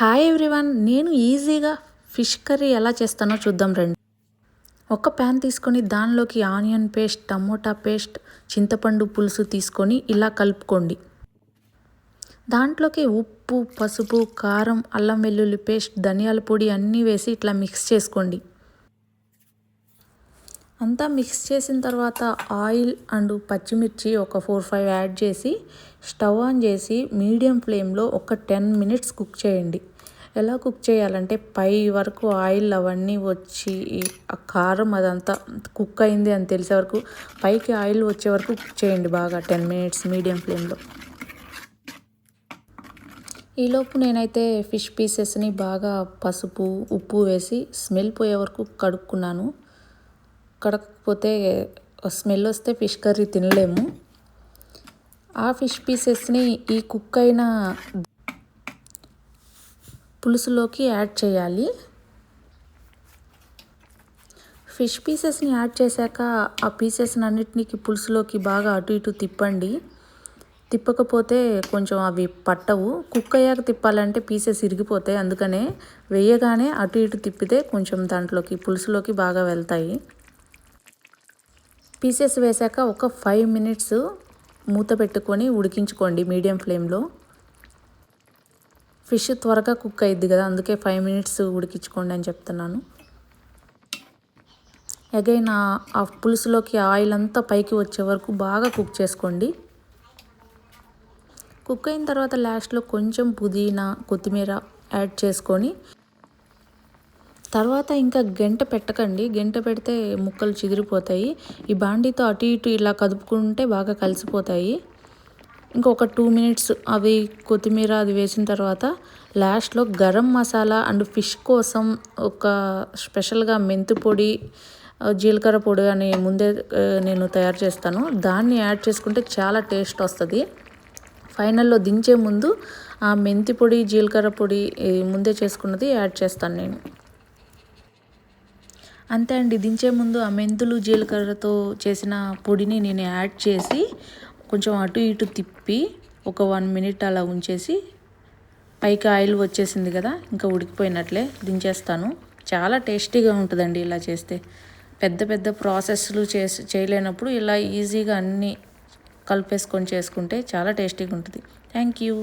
Hi everyone నేను ఈజీగా fish curry ఎలా చేస్తానో చూద్దాం రండి. ఒక ప్యాన్ తీసుకొని దానిలోకి ఆనియన్ పేస్ట్ టమోటా పేస్ట్ చింతపండు పులుసు తీసుకొని ఇలా కలుపుకోండి. దాంట్లోకి ఉప్పు పసుపు కారం అల్లం వెల్లుల్లి పేస్ట్ ధనియాల పొడి అన్నీ వేసి ఇట్లా మిక్స్ చేసుకోండి. అంతా మిక్స్ చేసిన తర్వాత ఆయిల్ అండ్ పచ్చిమిర్చి ఒక ఫోర్ ఫైవ్ యాడ్ చేసి స్టవ్ ఆన్ చేసి మీడియం ఫ్లేమ్లో ఒక టెన్ మినిట్స్ కుక్ చేయండి. ఎలా కుక్ చేయాలంటే పై వరకు ఆయిల్ అవన్నీ వచ్చి ఆ కారం అదంతా కుక్ అయింది అని తెలిసే వరకు పైకి ఆయిల్ వచ్చే వరకు కుక్ చేయండి బాగా టెన్ మినిట్స్ మీడియం ఫ్లేమ్లో. ఈలోపు నేనైతే ఫిష్ పీసెస్ని బాగా పసుపు ఉప్పు వేసి స్మెల్ పోయే వరకు కడుక్కున్నాను. కడకపోతే స్మెల్ వస్తే ఫిష్ కర్రీ తినలేము. ఆ ఫిష్ పీసెస్ని ఈ కుక్ అయిన పులుసులోకి యాడ్ చేయాలి. ఫిష్ పీసెస్ని యాడ్ చేశాక ఆ పీసెస్ని అన్నిటినీ పులుసులోకి బాగా అటు ఇటు తిప్పండి. తిప్పకపోతే కొంచెం అవి పట్టవు. కుక్ అయ్యాక తిప్పాలంటే పీసెస్ ఇరిగిపోతాయి. అందుకనే వేయగానే అటు ఇటు తిప్పితే కొంచెం దాంట్లోకి పులుసులోకి బాగా వెళ్తాయి. పీసెస్ వేశాక ఒక ఫైవ్ మినిట్స్ మూత పెట్టుకొని ఉడికించుకోండి మీడియం ఫ్లేమ్లో. ఫిష్ త్వరగా కుక్ అయ్యిద్ది కదా అందుకే ఫైవ్ మినిట్స్ ఉడికించుకోండి అని చెప్తున్నాను. అగైన్ ఆ పులుసులోకి ఆయిల్ అంతా పైకి వచ్చే వరకు బాగా కుక్ చేసుకోండి. కుక్ అయిన తర్వాత లాస్ట్లో కొంచెం పుదీనా కొత్తిమీర యాడ్ చేసుకొని తర్వాత ఇంకా గంట పెట్టకండి. గంట పెడితే ముక్కలు చిదిరిపోతాయి. ఈ బాండీతో అటు ఇటు ఇలా కదుపుకుంటే బాగా కలిసిపోతాయి. ఇంకొక టూ మినిట్స్ అవి కొత్తిమీర అది వేసిన తర్వాత లాస్ట్లో గరం మసాలా అండ్ ఫిష్ కోసం ఒక స్పెషల్గా మెంతి పొడి జీలకర్ర పొడి అని ముందే నేను తయారు చేస్తాను. దాన్ని యాడ్ చేసుకుంటే చాలా టేస్ట్ వస్తుంది. ఫైనల్లో దించే ముందు ఆ మెంతి పొడి జీలకర్ర పొడి ముందే చేసుకున్నది యాడ్ చేస్తాను నేను. అంతే అండి. దించే ముందు ఆ మెంతులు జీలకర్రతో చేసిన పొడిని నేను యాడ్ చేసి కొంచెం అటు ఇటు తిప్పి ఒక వన్ మినిట్ అలా ఉంచేసి పైకి ఆయిల్ వచ్చేసింది కదా ఇంకా ఉడికిపోయినట్లే దించేస్తాను. చాలా టేస్టీగా ఉంటుందండి ఇలా చేస్తే. పెద్ద పెద్ద ప్రాసెస్లు చేసి చేయలేనప్పుడు ఇలా ఈజీగా అన్నీ కలిపేసుకొని చేసుకుంటే చాలా టేస్టీగా ఉంటుంది. Thank you.